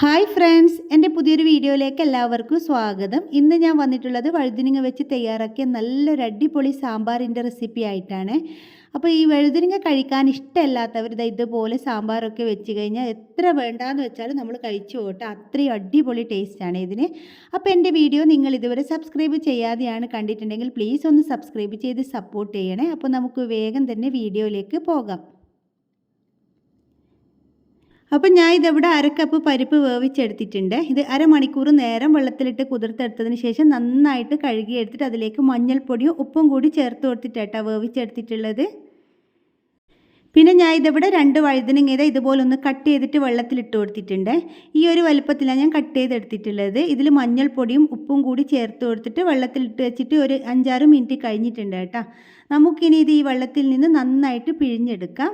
Hi friends എന്റെ പുതിയൊരു വീഡിയോയിലേക്ക് എല്ലാവർക്കും സ്വാഗതം. ഇന്ന് ഞാൻ വന്നിട്ടുള്ളത് വഴുതിനിങ്ങ വെച്ച് തയ്യാറാക്കിയ നല്ലൊരു അടിപൊളി സാമ്പാറിന്റെ റെസിപ്പി ആയിട്ടാണ്. അപ്പോൾ ഈ വഴുതിനിങ്ങ കഴിക്കാൻ ഇഷ്ടമല്ലാത്തവർ ദാ ഇതുപോലെ സാമ്പാറൊക്കെ വെച്ച് കഴിഞ്ഞാൽ എത്ര വേണ്ടാന്ന് വെച്ചാലും നമ്മൾ കഴിച്ചു പോട്ടെ. അത്രയും അടിപൊളി ടേസ്റ്റാണ് ഇതിന്. അപ്പോൾ എന്റെ വീഡിയോ നിങ്ങൾ ഇതുവരെ സബ്സ്ക്രൈബ് ചെയ്യാതെയാണ് കണ്ടിട്ടുണ്ടെങ്കിൽ പ്ലീസ് ഒന്ന് സബ്സ്ക്രൈബ് ചെയ്ത് സപ്പോർട്ട് ചെയ്യണേ. അപ്പോൾ നമുക്ക് വേഗം തന്നെ വീഡിയോയിലേക്ക് പോകാം. അപ്പം ഞാൻ ഇതവിടെ അരക്കപ്പ് പരിപ്പ് വേവിച്ചെടുത്തിട്ടുണ്ട്. ഇത് അരമണിക്കൂർ നേരം വെള്ളത്തിലിട്ട് കുതിർത്തെടുത്തതിന് ശേഷം നന്നായിട്ട് കഴുകിയെടുത്തിട്ട് അതിലേക്ക് മഞ്ഞൾപ്പൊടിയും ഉപ്പും കൂടി ചേർത്ത് കൊടുത്തിട്ടാണ് വേവിച്ചെടുത്തിട്ടുള്ളത്. പിന്നെ ഞാൻ ഇതിവിടെ രണ്ട് വഴുതനങ്ങ ഇതാ ഇതുപോലെ ഒന്ന് കട്ട് ചെയ്തിട്ട് വെള്ളത്തിലിട്ട് കൊടുത്തിട്ടുണ്ട്. ഈ ഒരു വലുപ്പത്തിലാണ് ഞാൻ കട്ട് ചെയ്തെടുത്തിട്ടുള്ളത്. ഇതിൽ മഞ്ഞൾപ്പൊടിയും ഉപ്പും കൂടി ചേർത്ത് കൊടുത്തിട്ട് വെള്ളത്തിലിട്ട് വെച്ചിട്ട് ഒരു അഞ്ചാറ് മിനിറ്റ് കഴിഞ്ഞിട്ടുണ്ട് കേട്ടോ. നമുക്കിനി ഇത് ഈ വെള്ളത്തിൽ നിന്ന് നന്നായിട്ട് പിഴിഞ്ഞെടുക്കാം.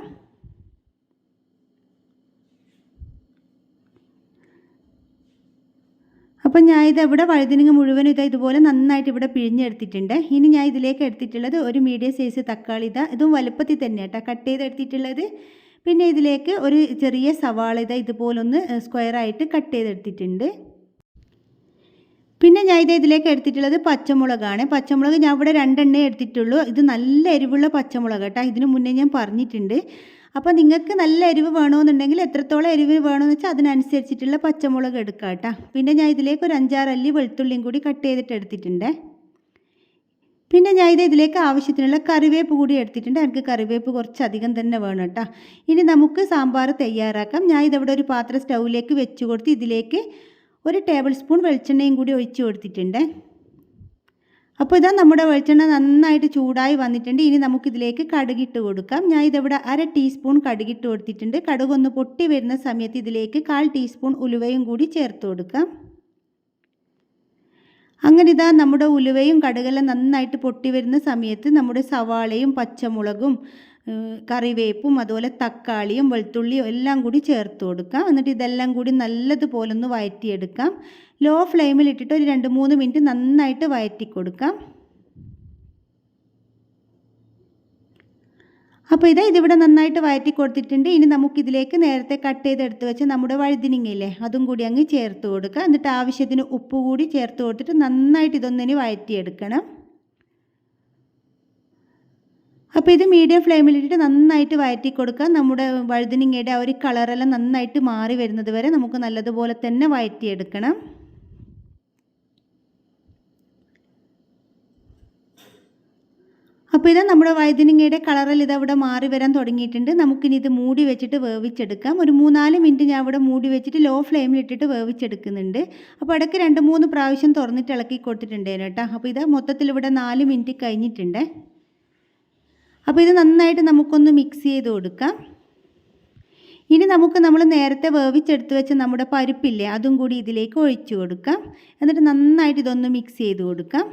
അപ്പം ഞാൻ ഇത് ഇവിടെ വഴുതിനങ്ങ മുഴുവൻ ഇതാ ഇതുപോലെ നന്നായിട്ട് ഇവിടെ പിഴിഞ്ഞെടുത്തിട്ടുണ്ട്. ഇനി ഞാൻ ഇതിലേക്ക് എടുത്തിട്ടുള്ളത് ഒരു മീഡിയം സൈസ് തക്കാളി ഇതാ. ഇതും വലുപ്പത്തിൽ തന്നെ കേട്ടോ കട്ട് ചെയ്ത് എടുത്തിട്ടുള്ളത് പിന്നെ ഇതിലേക്ക് ഒരു ചെറിയ സവാള ഇതാ ഇതുപോലൊന്ന് സ്ക്വയറായിട്ട് കട്ട് ചെയ്തെടുത്തിട്ടുണ്ട്. പിന്നെ ഞാൻ ഇത് ഇതിലേക്ക് എടുത്തിട്ടുള്ളത് പച്ചമുളകാണ്. പച്ചമുളക് ഞാൻ ഇവിടെ രണ്ടെണ്ണേ എടുത്തിട്ടുള്ളൂ. ഇത് നല്ല എരിവുള്ള പച്ചമുളക് കേട്ടോ. ഇതിനു മുന്നേ ഞാൻ പറഞ്ഞിട്ടുണ്ട്. അപ്പോൾ നിങ്ങൾക്ക് നല്ല എരിവ് വേണമെന്നുണ്ടെങ്കിൽ എത്രത്തോളം എരിവ് വേണമെന്ന് വെച്ചാൽ അതിനനുസരിച്ചിട്ടുള്ള പച്ചമുളക് എടുക്കുക കേട്ടോ. പിന്നെ ഞാൻ ഇതിലേക്ക് ഒരു അഞ്ചാറ് അല്ലി വെളുത്തുള്ളിയും കൂടി കട്ട് ചെയ്തിട്ട് എടുത്തിട്ടുണ്ട്. പിന്നെ ഞാൻ ഇത് ഇതിലേക്ക് ആവശ്യത്തിനുള്ള കറിവേപ്പ് കൂടി എടുത്തിട്ടുണ്ട്. എനിക്ക് കറിവേപ്പ് കുറച്ചധികം തന്നെ വേണം കേട്ടോ. ഇനി നമുക്ക് സാമ്പാർ തയ്യാറാക്കാം. ഞാൻ ഇതവിടെ ഒരു പാത്രം സ്റ്റൗവിലേക്ക് വെച്ച് കൊടുത്ത് ഇതിലേക്ക് ഒരു ടേബിൾ സ്പൂൺ വെളിച്ചെണ്ണയും കൂടി ഒഴിച്ച് കൊടുത്തിട്ടുണ്ട്. അപ്പോൾ ഇതാ നമ്മുടെ വെളിച്ചെണ്ണ നന്നായിട്ട് ചൂടായി വന്നിട്ടുണ്ട്. ഇനി നമുക്കിതിലേക്ക് കടുകിട്ട് കൊടുക്കാം. ഞാൻ ഇതിവിടെ അര ടീസ്പൂൺ കടുകിട്ട് കൊടുത്തിട്ടുണ്ട്. കടുകൊന്ന് പൊട്ടി വരുന്ന സമയത്ത് ഇതിലേക്ക് കാൽ ടീസ്പൂൺ ഉലുവയും കൂടി ചേർത്ത് കൊടുക്കാം. അങ്ങനെ ഇതാ നമ്മുടെ ഉലുവയും കടുകെല്ലാം നന്നായിട്ട് പൊട്ടി വരുന്ന സമയത്ത് നമ്മുടെ സവാളയും പച്ചമുളകും കറിവേപ്പും അതുപോലെ തക്കാളിയും വെളുത്തുള്ളിയും എല്ലാം കൂടി ചേർത്ത് കൊടുക്കാം. എന്നിട്ട് ഇതെല്ലാം കൂടി നല്ലതുപോലെ ഒന്ന് വഴറ്റിയെടുക്കാം ലോ ഫ്ലെയിമിൽ ഇട്ടിട്ട് ഒരു രണ്ട് മൂന്ന് മിനിറ്റ് നന്നായിട്ട് വഴറ്റി കൊടുക്കാം. അപ്പോൾ ഇതാ ഇതിവിടെ നന്നായിട്ട് വഴറ്റി കൊടുത്തിട്ടുണ്ട്. ഇനി നമുക്കിതിലേക്ക് നേരത്തെ കട്ട് ചെയ്തെടുത്ത് വെച്ച് നമ്മുടെ വഴുതിനിങ്ങയില്ലേ അതും കൂടി അങ്ങ് ചേർത്ത് കൊടുക്കുക എന്നിട്ട് ആവശ്യത്തിന് ഉപ്പ് കൂടി ചേർത്ത് കൊടുത്തിട്ട് നന്നായിട്ട് ഇതൊന്നിനി വഴറ്റിയെടുക്കണം അപ്പോൾ ഇത് മീഡിയം ഫ്ലെയിമിലിട്ടിട്ട് നന്നായിട്ട് വഴറ്റി കൊടുക്കുക നമ്മുടെ വഴുതിനിങ്ങയുടെ ആ ഒരു കളറെല്ലാം നന്നായിട്ട് മാറി വരുന്നത് വരെ നമുക്ക് നല്ലതുപോലെ തന്നെ വഴറ്റിയെടുക്കണം അപ്പോൾ ഇതാ നമ്മുടെ വഴുതിനിങ്ങയുടെ കളറിൽ ഇത് അവിടെ മാറി വരാൻ തുടങ്ങിയിട്ടുണ്ട്. നമുക്കിനി ഇത് മൂടി വെച്ചിട്ട് വേവിച്ചെടുക്കാം. ഒരു മൂന്നാൽ മിനിറ്റ് ഞാൻ അവിടെ മൂടി വെച്ചിട്ട് ലോ ഫ്ലെയിമിൽ ഇട്ടിട്ട് വേവിച്ചെടുക്കുന്നുണ്ട്. അപ്പോൾ ഇടയ്ക്ക് രണ്ട് മൂന്ന് പ്രാവശ്യം തുറന്നിട്ട് ഇളക്കി കൊടുത്തിട്ടുണ്ടേനു കേട്ടോ. അപ്പോൾ ഇത് മൊത്തത്തിൽ ഇവിടെ നാല് മിനിറ്റ് കഴിഞ്ഞിട്ടുണ്ട്. അപ്പോൾ ഇത് നന്നായിട്ട് നമുക്കൊന്ന് മിക്സ് ചെയ്ത് കൊടുക്കാം. ഇനി നമുക്ക് നമ്മൾ നേരത്തെ വേവിച്ചെടുത്ത് വെച്ച നമ്മുടെ പരിപ്പില്ലേ അതും കൂടി ഇതിലേക്ക് ഒഴിച്ചു കൊടുക്കാം. എന്നിട്ട് നന്നായിട്ട് ഇതൊന്ന് മിക്സ് ചെയ്ത് കൊടുക്കാം.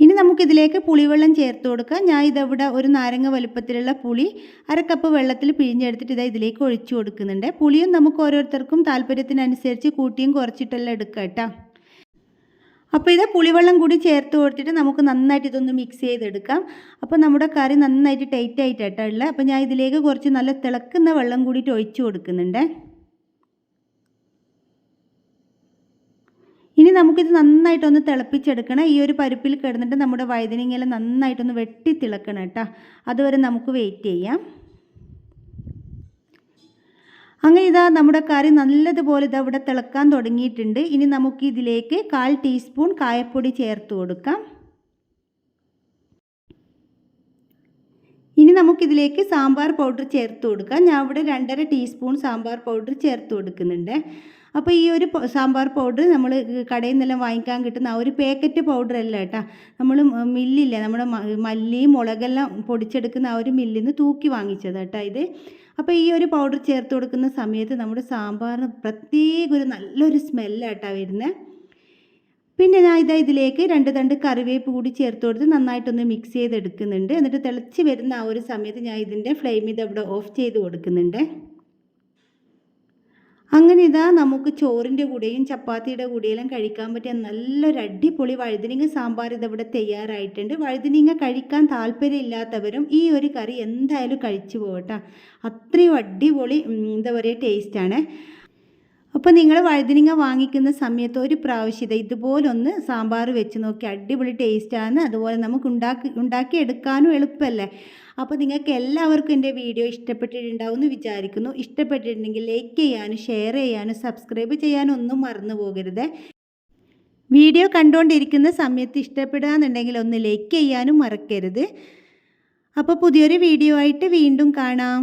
ഇനി നമുക്കിതിലേക്ക് പുളിവെള്ളം ചേർത്ത് കൊടുക്കാം. ഞാൻ ഇതവിടെ ഒരു നാരങ്ങ വലുപ്പത്തിലുള്ള പുളി അര കപ്പ് വെള്ളത്തിൽ പിഴിഞ്ഞെടുത്തിട്ട് ഇതാ ഇതിലേക്ക് ഒഴിച്ചു കൊടുക്കുന്നുണ്ട്. പുളിയും നമുക്ക് ഓരോരുത്തർക്കും താല്പര്യത്തിനനുസരിച്ച് കൂട്ടിയും കുറച്ചിട്ടെല്ലാം എടുക്കാം കേട്ടോ. അപ്പോൾ ഇത് പുളിവെള്ളം കൂടി ചേർത്ത് കൊടുത്തിട്ട് നമുക്ക് നന്നായിട്ട് ഇതൊന്ന് മിക്സ് ചെയ്തെടുക്കാം. അപ്പോൾ നമ്മുടെ കറി നന്നായിട്ട് ടൈറ്റ് ആയിട്ടാണ് ഉള്ളത് അപ്പോൾ ഞാൻ ഇതിലേക്ക് കുറച്ച് നല്ല തിളക്കുന്ന വെള്ളം കൂടിയിട്ട് ഒഴിച്ചു കൊടുക്കുന്നുണ്ട്. ഇനി നമുക്കിത് നന്നായിട്ടൊന്ന് തിളപ്പിച്ചെടുക്കണം. ഈ ഒരു പരിപ്പിൽ കിടന്നിട്ട് നമ്മുടെ വഴുതനങ്ങയെല്ലാം നന്നായിട്ടൊന്ന് വെട്ടി തിളക്കണം കേട്ടോ. അതുവരെ നമുക്ക് വെയിറ്റ് ചെയ്യാം. അങ്ങനെ ഇതാ നമ്മുടെ കറി നല്ലതുപോലെ ഇതാ ഇവിടെ തിളക്കാൻ തുടങ്ങിയിട്ടുണ്ട്. ഇനി നമുക്ക് ഇതിലേക്ക് കാൽ ടീസ്പൂൺ കായപ്പൊടി ചേർത്ത് കൊടുക്കാം. ഇനി നമുക്കിതിലേക്ക് സാമ്പാർ പൗഡർ ചേർത്ത് കൊടുക്കാം. ഞാൻ ഇവിടെ രണ്ടര ടീസ്പൂൺ സാമ്പാർ പൗഡർ ചേർത്ത് കൊടുക്കുന്നുണ്ട്. അപ്പോൾ ഈ ഒരു സാമ്പാർ പൗഡർ നമ്മൾ കടയിൽ നിന്നെല്ലാം വാങ്ങിക്കാൻ കിട്ടുന്ന ആ ഒരു പാക്കറ്റ് പൗഡർ അല്ല കേട്ടോ. നമ്മൾ മില്ലില്ലേ നമ്മുടെ മല്ലിയും മുളകെല്ലാം പൊടിച്ചെടുക്കുന്ന ആ ഒരു മില്ലിൽ നിന്ന് തൂക്കി വാങ്ങിച്ചത് കേട്ടോ ഇത്. അപ്പോൾ ഈ ഒരു പൗഡർ ചേർത്ത് കൊടുക്കുന്ന സമയത്ത് നമ്മുടെ സാമ്പാറിന് പ്രത്യേക ഒരു നല്ലൊരു സ്മെല്ലായിട്ടാണ് വരുന്നത് പിന്നെ ഞാൻ ഇതാ ഇതിലേക്ക് രണ്ട് തണ്ട് കറിവേപ്പ് കൂടി ചേർത്ത് കൊടുത്ത് നന്നായിട്ടൊന്ന് മിക്സ് ചെയ്തെടുക്കുന്നുണ്ട്. എന്നിട്ട് തിളച്ച് വരുന്ന ആ ഒരു സമയത്ത് ഞാൻ ഇതിന്റെ ഫ്ലെയിം ഇത് അവിടെ ഓഫ് ചെയ്ത് കൊടുക്കുന്നുണ്ട്. അങ്ങനെ ഇതാ നമുക്ക് ചോറിന്റെ കൂടെയും ചപ്പാത്തിയുടെ കൂടെയെല്ലാം കഴിക്കാൻ പറ്റിയ നല്ലൊരു അടിപൊളി വഴുതിനിങ്ങ സാമ്പാർ ഇതിവിടെ തയ്യാറായിട്ടുണ്ട്. വഴുതിനിങ്ങ കഴിക്കാൻ താല്പര്യമില്ലാത്തവരും ഈ ഒരു കറി എന്തായാലും കഴിച്ചു പോകട്ടോ. അത്രയും അടിപൊളി എന്താ പറയുക ടേസ്റ്റാണ് അപ്പോൾ നിങ്ങൾ വഴുതിനിങ്ങ വാങ്ങിക്കുന്ന സമയത്ത് ഒരു പ്രാവശ്യത ഇത് ഇതുപോലൊന്ന് സാമ്പാർ വെച്ച് നോക്കി അടിപൊളി ടേസ്റ്റാണ് അതുപോലെ നമുക്ക് ഉണ്ടാക്കി ഉണ്ടാക്കി എടുക്കാനും എളുപ്പമല്ലേ അപ്പോൾ നിങ്ങൾക്ക് എല്ലാവർക്കും എന്റെ വീഡിയോ ഇഷ്ടപ്പെട്ടിട്ടുണ്ടാവും എന്ന് വിചാരിക്കുന്നു. ഇഷ്ടപ്പെട്ടിട്ടുണ്ടെങ്കിൽ ലൈക്ക് ചെയ്യാനും ഷെയർ ചെയ്യാനും സബ്സ്ക്രൈബ് ചെയ്യാനും ഒന്നും മറന്നു പോകരുത്. വീഡിയോ കണ്ടുകൊണ്ടിരിക്കുന്ന സമയത്ത് ഇഷ്ടപ്പെടുകയെന്നുണ്ടെങ്കിൽ ഒന്ന് ലൈക്ക് ചെയ്യാനും മറക്കരുത്. അപ്പോൾ പുതിയൊരു വീഡിയോ ആയിട്ട് വീണ്ടും കാണാം.